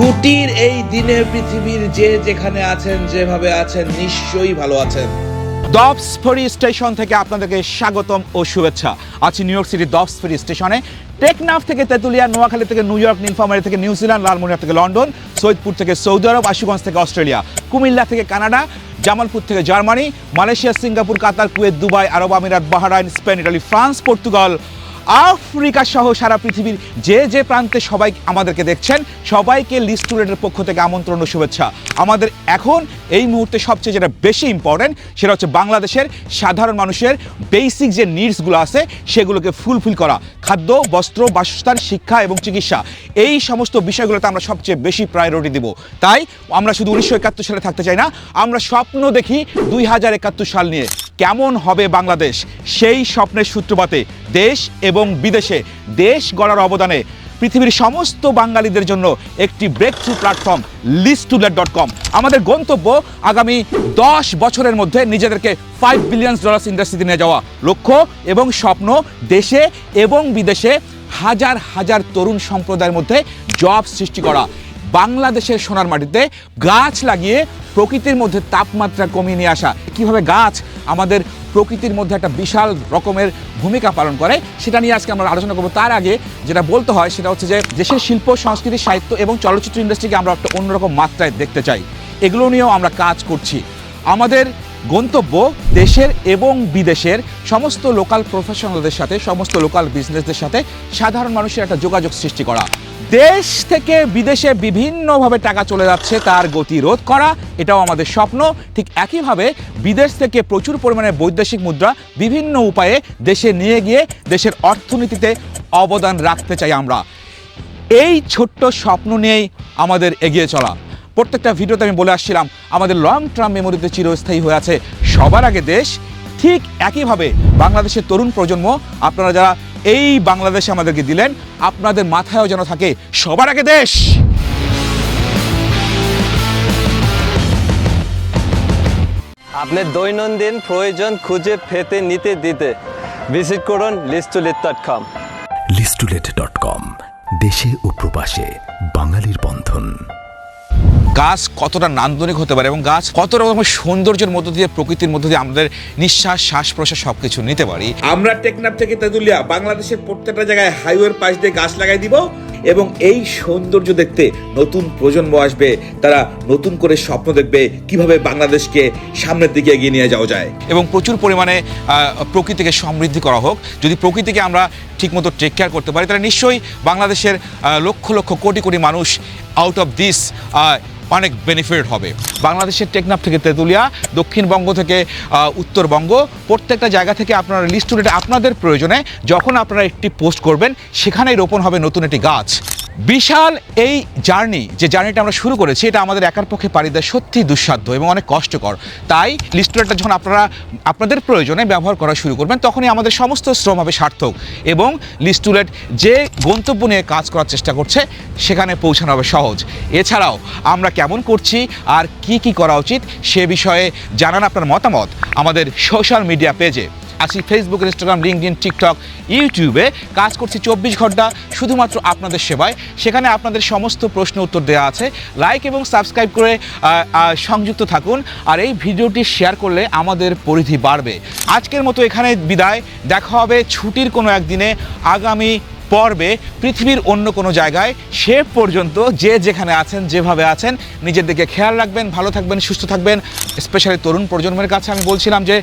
ছুটির এই দিনে পৃথিবীর যে যেখানে আছেন, যেভাবে আছেন, নিশ্চয়ই ভালো আছেন। দবসফরি স্টেশন থেকে আপনাদেরকে স্বাগতম ও শুভেচ্ছা। আছি নিউ ইয়র্ক সিটির দবসফরি স্টেশনে। টেকনাফ থেকে তেঁতুলিয়া, নোয়াখালী থেকে নিউ ইয়র্ক, নীলফামারী থেকে নিউজিল্যান্ড লালমনিরহাট থেকে লন্ডন, সৈয়দপুর থেকে সৌদি আরব, আশুগঞ্জ থেকে অস্ট্রেলিয়া, কুমিল্লা থেকে কানাডা, জামালপুর থেকে Germany, Malaysia, Singapore, Qatar, Kuwait, Dubai, আরব আমিরাত, Bahrain, Spain, Italy, France, Portugal Africa সহ সারা পৃথিবীর যে যে প্রান্তে সবাই আমাদেরকে দেখছেন, সবাইকে লিস্ট টুরেটের পক্ষ থেকে আমন্ত্রণ ও শুভেচ্ছা। আমাদের এখন এই মুহূর্তে সবচেয়ে যেটা বেশি ইম্পর্টেন্ট সেটা হচ্ছে বাংলাদেশের সাধারণ মানুষের বেসিক যে নিডসগুলো আছে, সেগুলোকে ফুলফিল করা। খাদ্য, বস্ত্র, বাসস্থান, শিক্ষা এবং চিকিৎসা, এই সমস্ত বিষয়গুলোতে আমরা সবচেয়ে বেশি প্রায়োরিটি দিব। তাই আমরা শুধু উনিশশো একাত্তর সালে থাকতে চাই না, আমরা স্বপ্ন দেখি দুই হাজার একাত্তর সাল নিয়ে। কেমন হবে বাংলাদেশ? সেই স্বপ্নের সূত্রপাতে দেশ এবং বিদেশে দেশ গড়ার অবদানে পৃথিবীর সমস্ত বাঙালিদের জন্য একটি break through platform listulet dot com আমাদের গন্তব্য আগামী দশ বছরের মধ্যে নিজেদেরকে ফাইভ বিলিয়ন ডলার্স ইন্ডাস্ট্রিতে নিয়ে যাওয়া। লক্ষ্য এবং স্বপ্ন দেশে এবং বিদেশে হাজার হাজার তরুণ সম্প্রদায়ের মধ্যে জব সৃষ্টি করা। বাংলাদেশের সোনার মাটিতে গাছ লাগিয়ে প্রকৃতির মধ্যে তাপমাত্রা কমিয়ে নিয়ে আসা। কীভাবে গাছ আমাদের প্রকৃতির মধ্যে একটা বিশাল রকমের ভূমিকা পালন করে, সেটা নিয়ে আজকে আমরা আলোচনা করব। তার আগে যেটা বলতে হয়, সেটা হচ্ছে যে দেশের শিল্প, সংস্কৃতি, সাহিত্য এবং চলচ্চিত্র ইন্ডাস্ট্রিকে আমরা একটা অন্যরকম মাত্রায় দেখতে চাই। এগুলো নিয়েও আমরা কাজ করছি। আমাদের গন্তব্য দেশের এবং বিদেশের সমস্ত লোকাল প্রফেশনালদের সাথে, সমস্ত লোকাল বিজনেসদের সাথে সাধারণ মানুষের একটা যোগাযোগ সৃষ্টি করা। দেশ থেকে বিদেশে বিভিন্নভাবে টাকা চলে যাচ্ছে তার গতি রোধ করা, এটাও আমাদের স্বপ্ন। ঠিক একইভাবে বিদেশ থেকে প্রচুর পরিমাণে বৈদেশিক মুদ্রা বিভিন্ন উপায়ে দেশে নিয়ে গিয়ে দেশের অর্থনীতিতে অবদান রাখতে চাই আমরা। এই ছোট্ট স্বপ্ন নিয়েই আমাদের এগিয়ে চলা। প্রত্যেকটা ভিডিওতে আমি বলে আসছিলাম, আমাদের লং টার্ম মেমোরিতে চিরস্থায়ী হয়ে আছে সবার আগে দেশ। ঠিক একইভাবে বাংলাদেশের তরুণ প্রজন্ম, আপনারা যারা এই বাংলাদেশে আমাদেরকে দিলেন। আপনাদের মাথায়ও যেন থাকে সবার আগে দেশ। আপনার দৈনন্দিন প্রয়োজন খুঁজে পেতে নিতে দিতে ভিজিট করুন লিস্টুলিট ডট কম লিস্টুলেট ডট কম দেশে ও প্রবাসে বাঙালির বন্ধন। গাছ কতটা নান্দনিক হতে পারে এবং গাছ কত রকমের সৌন্দর্যের মধ্য দিয়ে প্রকৃতির মধ্য দিয়ে আমাদের নিঃশ্বাস শ্বাস প্রশ্বাস সব কিছু নিতে পারি। আমরা টেকনাফ থেকে তেঁতুলিয়া বাংলাদেশের প্রত্যেকটা জায়গায় হাইওয়ের পাশ দিয়ে গাছ লাগাই দিব এবং এই সৌন্দর্য দেখতে নতুন প্রজন্ম আসবে তারা নতুন করে স্বপ্ন দেখবে কীভাবে বাংলাদেশকে সামনের দিকে এগিয়ে নিয়ে যাওয়া যায়। এবং প্রচুর পরিমাণে প্রকৃতিকে সমৃদ্ধি করা হোক। যদি প্রকৃতিকে আমরা ঠিকমতো টেক কেয়ার করতে পারি তাহলে নিশ্চয়ই বাংলাদেশের লক্ষ লক্ষ কোটি কোটি মানুষ আউট অফ দিস অনেক বেনিফিট হবে। বাংলাদেশের টেকনাফ থেকে তেঁতুলিয়া, দক্ষিণবঙ্গ থেকে উত্তরবঙ্গ, প্রত্যেকটা জায়গা থেকে আপনারা লিস্ট আপনাদের প্রয়োজনে যখন আপনারা একটি পোস্ট করবেন, সেখানেই রোপণ হবে নতুন একটি গাছ। বিশাল এই জার্নি, যে জার্নিটা আমরা শুরু করেছি, এটা আমাদের একার পক্ষে পাড়ি দেয় সত্যি দুঃসাধ্য এবং অনেক কষ্টকর। তাই লিস্টুলেটটা যখন আপনারা, আপনাদের প্রয়োজনে ব্যবহার করা শুরু করবেন, তখনই আমাদের সমস্ত শ্রম হবে সার্থক এবং লিস্টুলেট যে গন্তব্য নিয়ে কাজ করার চেষ্টা করছে, সেখানে পৌঁছানো হবে সহজ। এছাড়াও আমরা কেমন করছি আর কি কি করা উচিত, সে বিষয়ে জানান আপনার মতামত আমাদের সোশ্যাল মিডিয়া পেজে আছি ফেসবুক ইনস্টাগ্রাম লিঙ্কডিন টিকটক ইউটিউবে কাজ করছি চব্বিশ ঘণ্টা, শুধুমাত্র আপনাদের সেবায়। সেখানে আপনাদের সমস্ত প্রশ্ন উত্তর দেওয়া আছে। লাইক এবং সাবস্ক্রাইব করে সংযুক্ত থাকুন। আর এই ভিডিওটি শেয়ার করলে আমাদের পরিধি বাড়বে। আজকের মতো এখানে বিদায়। দেখা হবে ছুটির কোনো একদিনে, আগামী পর্বে, পৃথিবীর অন্য কোনো জায়গায়। সে পর্যন্ত যে যেখানে আছেন, যেভাবে আছেন, নিজের দিকে খেয়াল রাখবেন, ভালো থাকবেন, সুস্থ থাকবেন। স্পেশালি তরুণ প্রজন্মের কাছে আমি বলছিলাম যে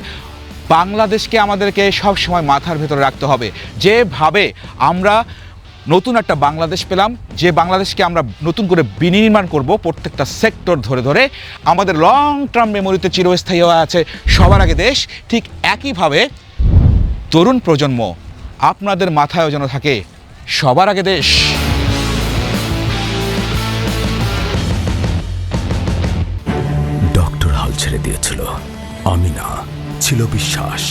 বাংলাদেশকে আমাদেরকে সব সময় মাথার ভেতরে রাখতে হবে। যেভাবে আমরা নতুন একটা বাংলাদেশ পেলাম, যে বাংলাদেশকে আমরা নতুন করে বিনির্মাণ করব প্রত্যেকটা সেক্টর ধরে ধরে, আমাদের লং টার্ম মেমোরিতে চিরস্থায়ী হয়ে আছে সবার আগে দেশ। ঠিক একইভাবে তরুণ প্রজন্ম, আপনাদের মাথায়ও যেন থাকে সবার আগে দেশ। ডক্টর হাল ছেড়ে দিয়েছিল। আমি না। ছিল বিশ্বাস,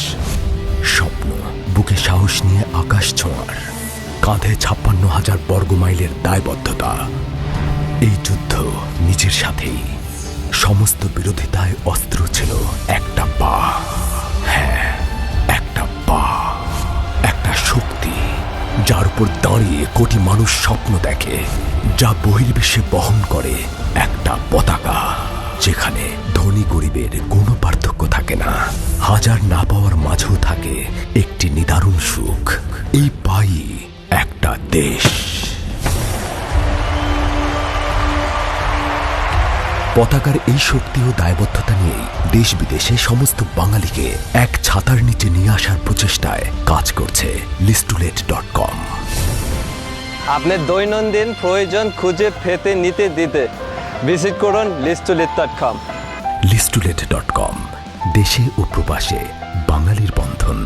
স্বপ্ন, বুকে সাহস নিয়ে আকাশ ছোঁয়ার, কাঁধে ছাপ্পান্ন হাজার বর্গমাইলের দায়বদ্ধতা। এই যুদ্ধ নিজের সাথেই, সমস্ত বিরোধিতায় অস্ত্র ছিল একটা পা। হ্যাঁ একটা পা, একটা শক্তি, যার উপর দাঁড়িয়ে কোটি মানুষ স্বপ্ন দেখে, যা বহির্বিশ্বে বহন করে একটা পতাকা। যেখানে ধনী গরিবের কোনো পার্থক্য থাকে না। হাজার না পাওয়ার মাঝেও থাকে একটি নিদারুণ সুখ। এই পাই একটা দেশ। পতাকার এই শক্তি ও দায়বদ্ধতা নিয়েই দেশ বিদেশে সমস্ত বাঙালিকে এক ছাতার নিচে নিয়ে আসার প্রচেষ্টায় কাজ করছে লিস্টুলেট ডট কম। আপনার দৈনন্দিন প্রয়োজন খুঁজে পেতে নিতে দিতে। ভিজিট করুন কম লিস্টুলেট ডট কম দেশে ও প্রবাসে বাঙালির বন্ধন।